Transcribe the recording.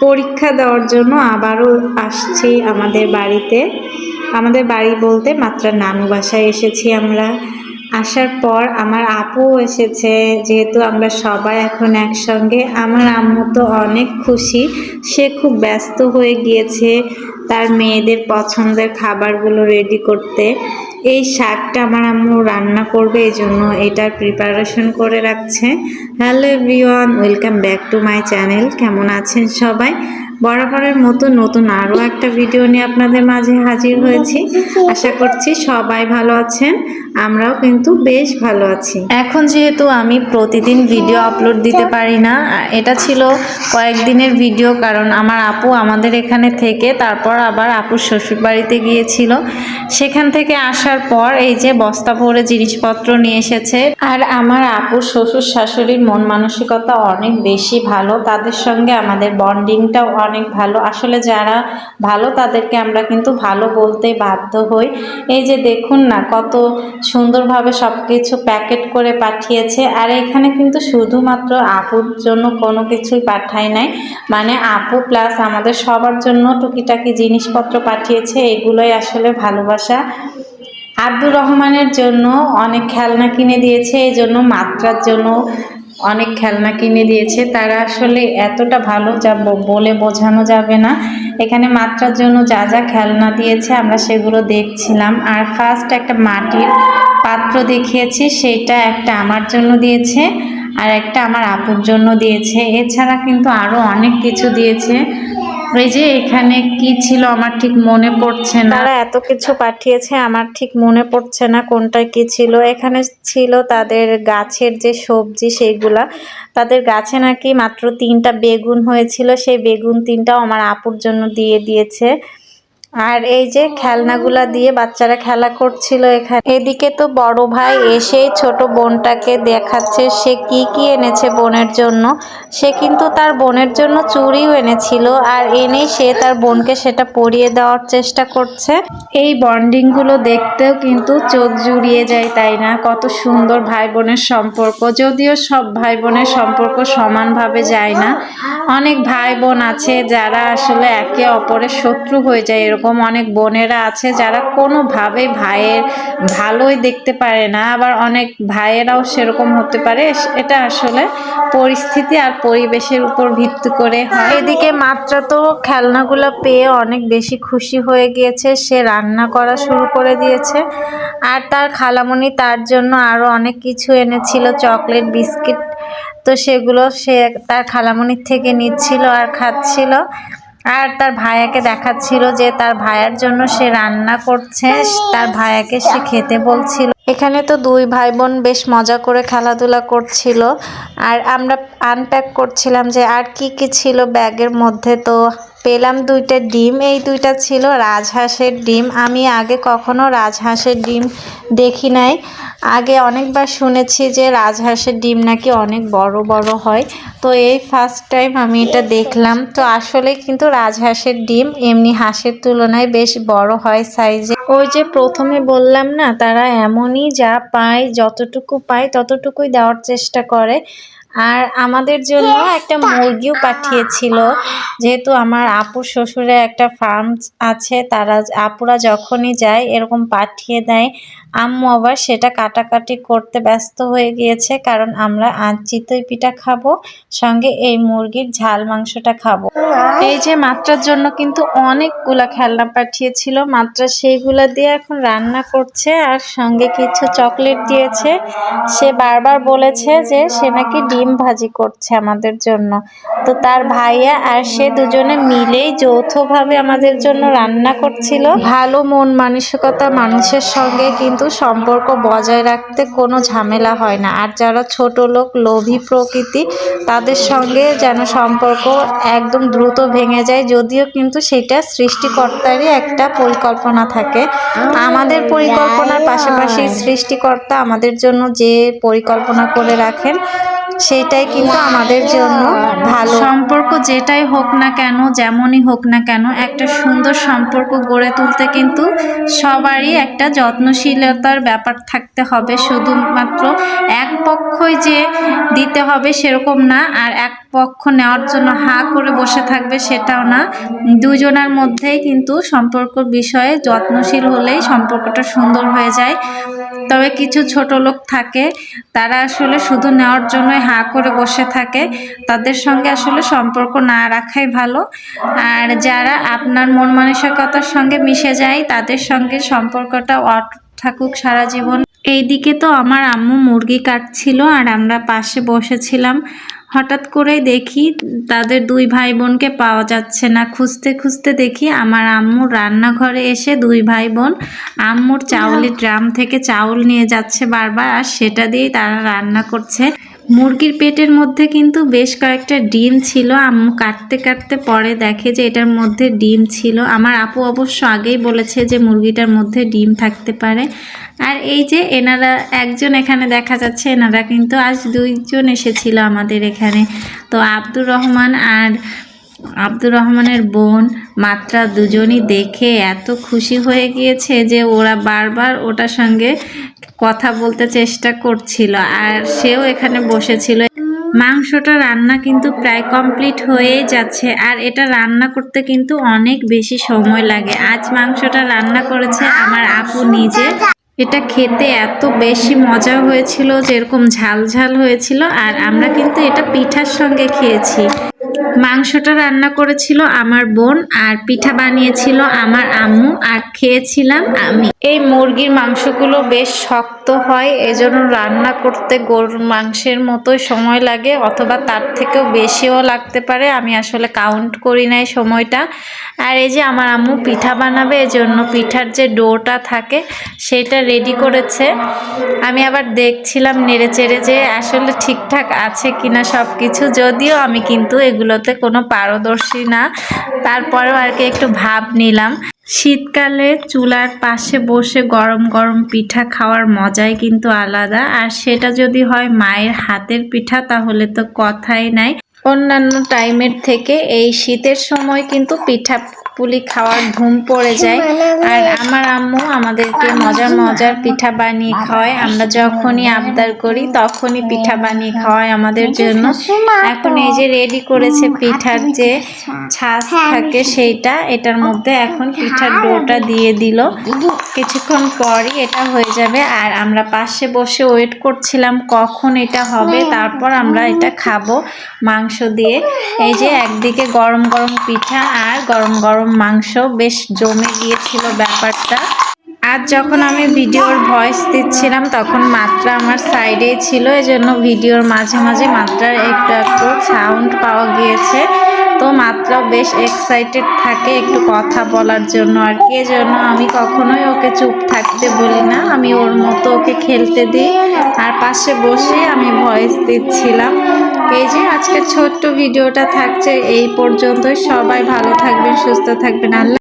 পরীক্ষা দেওয়ার জন্য আবারও আসছি আমাদের বাড়িতে। আমাদের বাড়ি বলতে মাত্র নানু বাসায় এসেছি আমরা। আসার পর আমার আপু এসেছে, যেহেতু আমরা সবাই এখন একসঙ্গে। আমার আম্মু তো অনেক খুশি, সে খুব ব্যস্ত হয়ে গিয়েছে। তার মেয়েদের পছন্দের খাবারগুলো রেডি করতে, এই শাকটা আমার আম্মু রান্না করবে, এই জন্য এটার প্রিপারেশন করে রাখছে। Hello everyone welcome back to my channel কেমন আছেন সবাই? বরাবরের মতো নতুন আরও একটা ভিডিও নিয়ে আপনাদের মাঝে হাজির হয়েছি। আশা করছি সবাই ভালো আছেন, আমরাও কিন্তু বেশ ভালো আছি। এখন যেহেতু আমি প্রতিদিন ভিডিও আপলোড দিতে পারি না, এটা ছিল কয়েকদিনের ভিডিও কারণ আমার আপু আমাদের এখানে থেকে তারপর আবার আপুর শ্বশুর বাড়িতে গিয়েছিল। সেখান থেকে আসার পর এই যে বস্তা ভরে জিনিসপত্র নিয়ে এসেছে। আর আমার আপুর শ্বশুর শাশুড়ির মন মানসিকতা অনেক বেশি ভালো। তাদের সঙ্গে আমাদের বন্ডিংটাও অনেক ভালো। আসলে যারা ভালো, তাদেরকে আমরা কিন্তু ভালো বলতে বাধ্য হই। এই যে দেখুন না, কত সুন্দরভাবে সব কিছু প্যাকেট করে পাঠিয়েছে। আর এখানে কিন্তু শুধুমাত্র আপুর জন্য কোনো কিছুই পাঠায় নাই। মানে আপু প্লাস আমাদের সবার জন্য টুকিটাকি জিনিসপত্র পাঠিয়েছে। এগুলোই আসলে ভালোবাসা। আব্দুর রহমানের জন্য অনেক খেলনা কিনে দিয়েছে। এই জন্য মাত্রার জন্য অনেক খেলনা কিনে দিয়েছে। তারা আসলে এতটা ভালো যা বলে বোঝানো যাবে না। এখানে মাত্রার জন্য যা যা খেলনা দিয়েছে আমরা সেগুলো দেখছিলাম। আর ফার্স্ট একটা মাটির পাত্র দেখিয়েছি, সেটা একটা আমার জন্য দিয়েছে আর একটা আমার আপুর জন্য দিয়েছে। এছাড়া কিন্তু আরও অনেক কিছু দিয়েছে। ওই যে এখানে কি ছিল আমার ঠিক মনে পড়ছে না। তারা এত কিছু পাঠিয়েছে, আমার ঠিক মনে পড়ছে না কোনটা কি ছিল। এখানে ছিল তাদের গাছের যে সবজি সেইগুলা। তাদের গাছে নাকি মাত্র তিনটা বেগুন হয়েছিল। সেই বেগুন তিনটাও আমার আপুর জন্য দিয়ে দিয়েছে। আর এই যে খেলনাগুলা দিয়ে বাচ্চারা খেলা করছিল এখানে। এদিকে তো বড় ভাই এসেই ছোট বোনটাকে দেখাচ্ছে, সে কি কি এনেছে বোনের জন্য। সে কিন্তু তার বোনের জন্য চুড়িও এনেছিল আর এনেই সে তার বোনকে সেটা পরিয়ে দেওয়ার চেষ্টা করছে। এই বন্ডিংগুলো দেখতেও কিন্তু চোখ জুড়িয়ে যায় তাই না? কত সুন্দর ভাই বোনের সম্পর্ক। যদিও সব ভাই বোনের সম্পর্ক সমানভাবে যায় না। অনেক ভাই বোন আছে যারা আসলে একে অপরের শত্রু হয়ে যায় এরকম অনেক বোনেরা আছে যারা কোনোভাবে ভাইয়ের ভালোই দেখতে পারে না, আবার অনেক ভাইয়েরাও সেরকম হতে পারে। এটা আসলে পরিস্থিতি আর পরিবেশের উপর ভিত্তি করে হয়। এদিকে মাত্রা তো খেলনাগুলো পেয়ে অনেক বেশি খুশি হয়ে গিয়েছে। সে রান্না করা শুরু করে দিয়েছে। আর তার খালামণি তার জন্য আরও অনেক কিছু এনেছিল, চকলেট, বিস্কিট। তো সেগুলো সে তার খালামণির থেকে নিচ্ছিল আর খাচ্ছিল। আর তার ভাইয়াকে দেখাচ্ছিল যে তার ভাইয়ার জন্য সে রান্না করছে, তার ভাইয়াকে সে খেতে বলছিল। এখানে তো দুই ভাই বোন বেশ মজা করে খেলাধুলা করছিল। আর আমরা আনপ্যাক করছিলাম যে আর কি কি ছিল ব্যাগের মধ্যে। তো পেলাম দুইটা ডিম, এই দুইটা ছিল রাজহাঁসের ডিম। আমি আগে কখনো রাজহাঁসের ডিম দেখি নাই। আগে অনেকবার শুনেছি যে রাজহাঁসের ডিম নাকি অনেক বড় বড় হয়। তো এই ফার্স্ট টাইম আমি এটা দেখলাম। তো আসলে কিন্তু রাজহাঁসের ডিম এমনি হাঁসের তুলনায় বেশ বড় হয় সাইজে ওই যে প্রথমে বললাম না, তারা এমনই যা পাই যতটুকু পাই ততটুকুই দেওয়ার চেষ্টা করে। আর আমাদের জন্য একটা মুরগিও পাঠিয়েছিল। যেহেতু আমার আপুর শ্বশুরে একটা ফার্ম আছে তারা আপুরা যখনই যায় এরকম পাঠিয়ে দেয়। আম্মু আবার সেটা কাটাকাটি করতে ব্যস্ত হয়ে গিয়েছে, কারণ আমরা আজ চিতই পিঠা খাব, সঙ্গে এই মুরগির ঝাল মাংসটা খাব। এই যে মাত্রার জন্য কিন্তু অনেকগুলা খেলনা পাঠিয়েছিল, মাত্রা সেইগুলা দিয়ে এখন রান্না করছে, আর সঙ্গে কিছু চকলেট দিয়েছে। সে বারবার বলেছে যে সে নাকি ডিম ভাজি করছে আমাদের জন্য। তো তার ভাইয়া আর সে দুজনে মিলেই যৌথভাবে আমাদের জন্য রান্না করছিল। ভালো মন মানসিকতা মানুষের সঙ্গে কিন্তু সম্পর্ক বজায় রাখতে কোনো ঝামেলা হয় না। আর যারা ছোট লোক, লোভী প্রকৃতি, তাদের সঙ্গে যেন সম্পর্ক একদম দ্রুত ভেঙে যায়, যদিও কিন্তু সেটা সৃষ্টিকর্তারই একটা পরিকল্পনা থাকে। আমাদের পরিকল্পনার পাশাপাশি সৃষ্টিকর্তা আমাদের জন্য যে পরিকল্পনা করে রাখেন সেটাই কিন্তু আমাদের জন্য ভালো। সম্পর্ক যেটাই হোক না কেন, যেমনই হোক না কেন, একটা সুন্দর সম্পর্ক গড়ে তুলতে কিন্তু সবারই একটা যত্নশীলতার ব্যাপার থাকতে হবে। শুধুমাত্র এক পক্ষই যে দিতে হবে সেরকম না, আর এক পক্ষ নেওয়ার জন্য হা করে বসে থাকবে সেটাও না। দুজনের মধ্যেই কিন্তু সম্পর্ক বিষয়ে যত্নশীল হলেই সম্পর্কটা সুন্দর হয়ে যায়। তবে কিছু ছোট লোক থাকে, তারা আসলে শুধু নেওয়ার জন্য হাঁ করে বসে থাকে। তাদের সঙ্গে আসলে সম্পর্ক না রাখাই ভালো। আর যারা আপনার মন মানসিকতার সঙ্গে মিশে যায়, তাদের সঙ্গে সম্পর্কটা অটুট থাকুক সারা জীবন। এইদিকে তো আমার আম্মু মুরগি কাটছিল আর আমরা পাশে বসেছিলাম। হঠাৎ করেই দেখি তাদের দুই ভাই বোনকে পাওয়া যাচ্ছে না। খুঁজতে খুঁজতে দেখি আমার আম্মুর রান্নাঘরে এসে দুই ভাই বোন আম্মুর চাউলের ড্রাম থেকে চাউল নিয়ে যাচ্ছে বারবার আর সেটা দিয়েই তারা রান্না করছে। মুরগির পেটের মধ্যে কিন্তু বেশ কয়েকটা ডিম ছিল। আম্মু কাটতে কাটতে পরে দেখে যে এটার মধ্যে ডিম ছিল। আমার আপু অবশ্য আগেই বলেছে যে মুরগিটার মধ্যে ডিম থাকতে পারে। আর এই যে এনারা একজন এখানে দেখা যাচ্ছে, এনারা কিন্তু আজ দুইজন এসেছিল আমাদের এখানে। তো আব্দুর রহমান আর আব্দুর রহমানের বোন মাত্রা দুজনই দেখে এত খুশি হয়ে গিয়েছে যে ওরা বারবার ওটার সঙ্গে কথা বলতে চেষ্টা করছিল আর সেও এখানে বসেছিল। মাংসটা রান্না কিন্তু প্রায় কমপ্লিট হয়েই যাচ্ছে আর এটা রান্না করতে কিন্তু অনেক বেশি সময় লাগে। আজ মাংসটা রান্না করেছে আমার আপু নিজে। এটা খেতে এত বেশি মজা হয়েছিল যেরকম ঝাল ঝাল হয়েছিল আর আমরা কিন্তু এটা পিঠার সঙ্গে খেয়েছি। মাংসটা রান্না করেছিল আমার বোন আর পিঠা বানিয়েছিল আমার আম্মু আর খেয়েছিলাম আমি। এই মুরগির মাংসগুলো বেশ শক্ত হয়, এজন্য রান্না করতে গরুর মাংসের মতোই সময় লাগে অথবা তার থেকেও বেশিও লাগতে পারে, আমি আসলে কাউন্ট করি নাই সময়টা। আর এই যে আমার আম্মু পিঠা বানাবে, এজন্য পিঠার যে ডোটা থাকে সেটা রেডি করেছে। আমি আবার দেখছিলাম নেড়ে চেড়ে যে আসলে ঠিকঠাক আছে কিনা সব কিছু যদিও আমি কিন্তু এগুলোতে কোনো পারদর্শী না। তারপরেও আর কি একটু ভাব নিলাম। শীতকালে চুলার পাশে বসে গরম গরম পিঠা খাওয়ার মজাই কিন্তু আলাদা। আর সেটা যদি হয় মায়ের হাতের পিঠা, তাহলে তো কথাই নাই। অন্যান্য টাইমের থেকে এই শীতের সময় কিন্তু পিঠা পুলি খাওয়ার ঘুম পড়ে যায়। আর আমার আম্মু আমাদেরকে মজার মজার পিঠা বানিয়ে খাওয়ায়। আমরা যখনই আবদার করি, তখনই পিঠা বানিয়ে খাওয়ায় আমাদের জন্য। এখন এই যে রেডি করেছে পিঠার যে ছাঁচ থাকে সেইটা, এটার মধ্যে এখন পিঠার ডোটা দিয়ে দিল। কিছুক্ষণ পরই এটা হয়ে যাবে। আর আমরা পাশে বসে ওয়েট করছিলাম কখন এটা হবে। তারপর আমরা এটা খাব মাংস দিয়ে। এই যে একদিকে গরম গরম পিঠা আর গরম গরম মাংস, বেশ জমে গিয়েছিল ব্যাপারটা। আজ যখন আমি ভিডিওর ভয়েস দিচ্ছিলাম, তখন মাত্রা আমার সাইডেই ছিল, এজন্য ভিডিওর মাঝে মাঝে মাত্রার একটু একটু সাউন্ড পাওয়া গিয়েছে। তো মাত্রাও বেশ এক্সাইটেড থাকে একটু কথা বলার জন্য আর কি, এজন্য আমি কখনোই ওকে চুপ থাকতে বলি না। আমি ওর মতো ওকে খেলতে দিই। আর পাশে বসে আমি ভয়েস দিচ্ছিলাম। এই যে আজকে ছোট্ট ভিডিওটা থাকছে এই পর্যন্ত সবাই ভালো থাকবেন সুস্থ থাকবেন। আল্লাহ